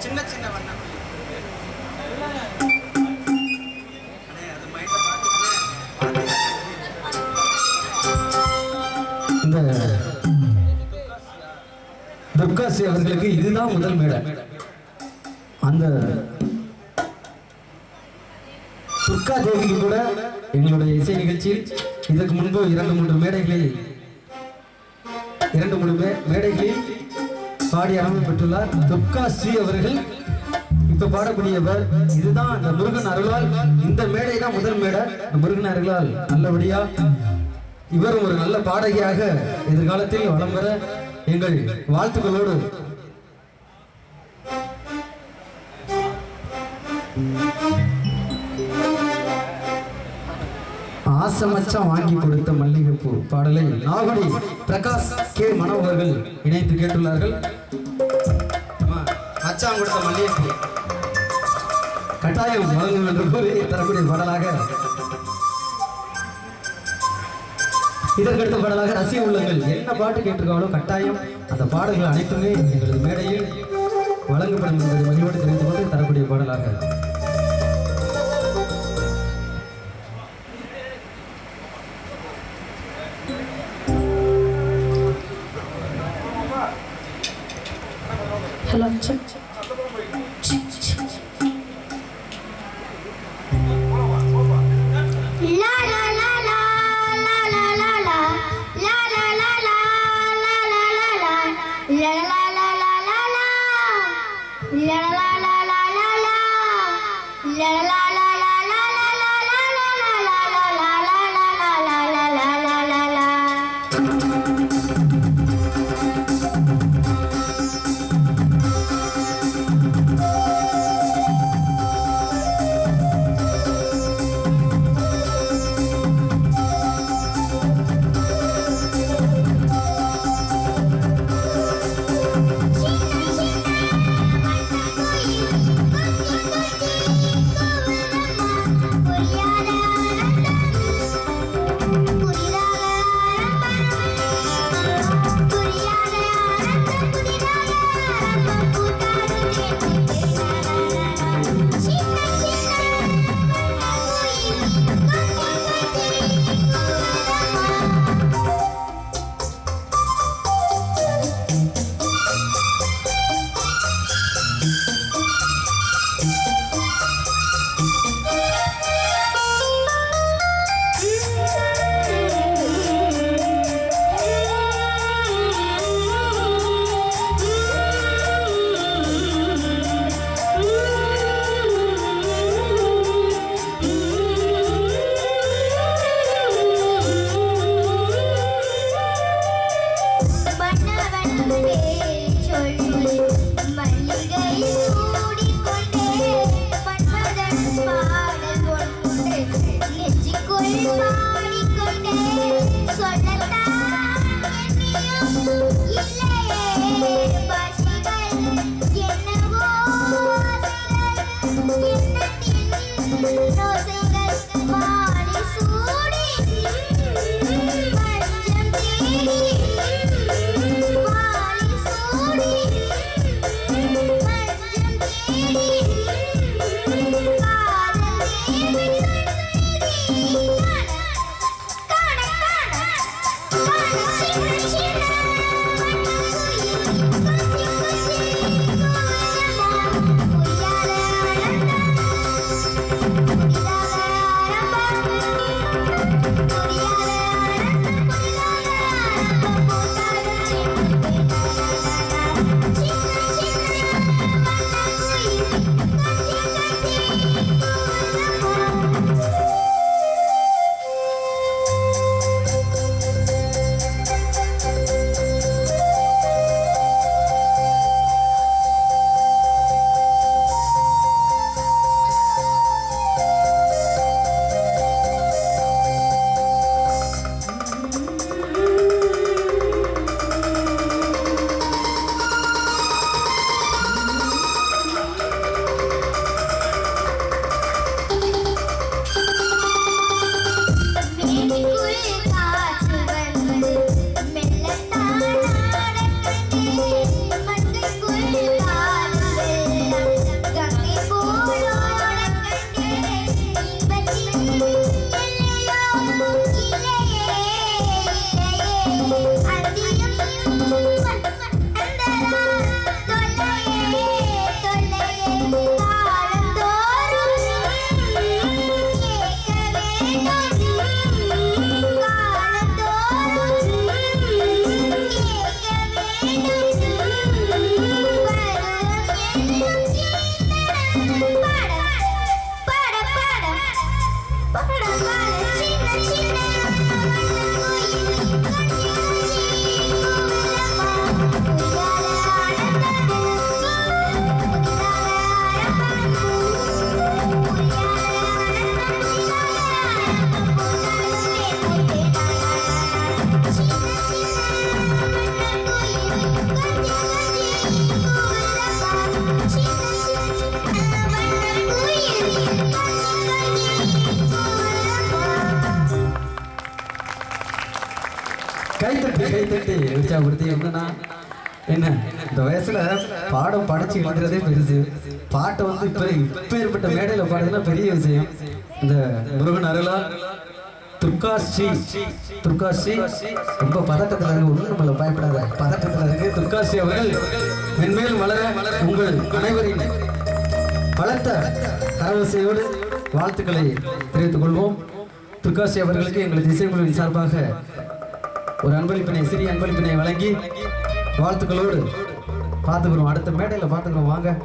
சின்ன சின்ன வண்ணம். துர்காசி அவர்களுக்கு இதுதான் முதல் மேடை. அந்த துர்கா தேவிக்கு கூட எங்களுடைய இசை நிகழ்ச்சியில் இதற்கு முன்பு இரண்டு மூன்று மேடைகளில் இரண்டு மூணு மே- மேடைகளில் பாடி அனுமதி பெற்றுள்ளார். துர்கா ஸ்ரீ அவர்கள் இப்ப பாடக்கூடியவர். இதுதான் அந்த முருகன் அருளால் இந்த மேடை தான் முதல் மேடை. முருகன் அருளால் நல்லபடியா இவரும் ஒரு நல்ல பாடகியாக எதிர்காலத்தில் வளம் பெற எங்கள் வாழ்த்துக்களோடு ஆசமச்சம் வாங்கி கொடுத்த மல்லிகைப்பூ பாடலை நாகடி பிரகாஷ் கே மனோகர்கள் இணைத்து கேட்டுள்ளார்கள். அம்மா, மச்சான் கொடுத்த மல்லிகைப்பூ. கட்டாயம் வழங்கும் என்று கூறி தரக்கூடிய பாடலாக இதற்கடுத்த பாடலாக ரசிக உள்ளங்கள் என்ன பாட்டு கேட்டிருக்காங்களோ கட்டாயம் அந்த பாடல்கள் அனைத்துமே எங்களது மேடையில் வழங்கப்படும் என்பதை மகிழ்வோடு தெரிந்து கொண்டு la la la la She, she, she. உற்சாகப்படுத்தி என்னன்னா? என்ன? இந்த வயசுல பாடம் படிச்சு எழுதுறதே பெருசு. பாட்டை வந்து இப்ப ஏற்பட்ட மேடையில பாடுறதுலாம் பெரிய விஷயம். இந்த முருகன் அருளா துர்காஸ்ரீ துர்காஸ்ரீ ரொம்ப பதட்டத்தில் இருக்கு. ஒண்ணும் நம்மள பயப்படாத. பதட்டத்தில் இருக்கு துர்காஸ்ரீ அவர்கள். மென்மேலும் வளர உங்கள் அனைவரின் பலத்த கரவசையோடு வாழ்த்துக்களை தெரிவித்துக் கொள்வோம். துர்காசி அவர்களுக்கு எங்களது இசைக்குழுவின் சார்பாக ஒரு அன்பளிப்பினை சிறிய அன்பளிப்பினை வழங்கி வாழ்த்துக்களோடு பார்த்துக்கிறோம். அடுத்த மேடையில் பார்த்துக்கிறோம். வாங்க.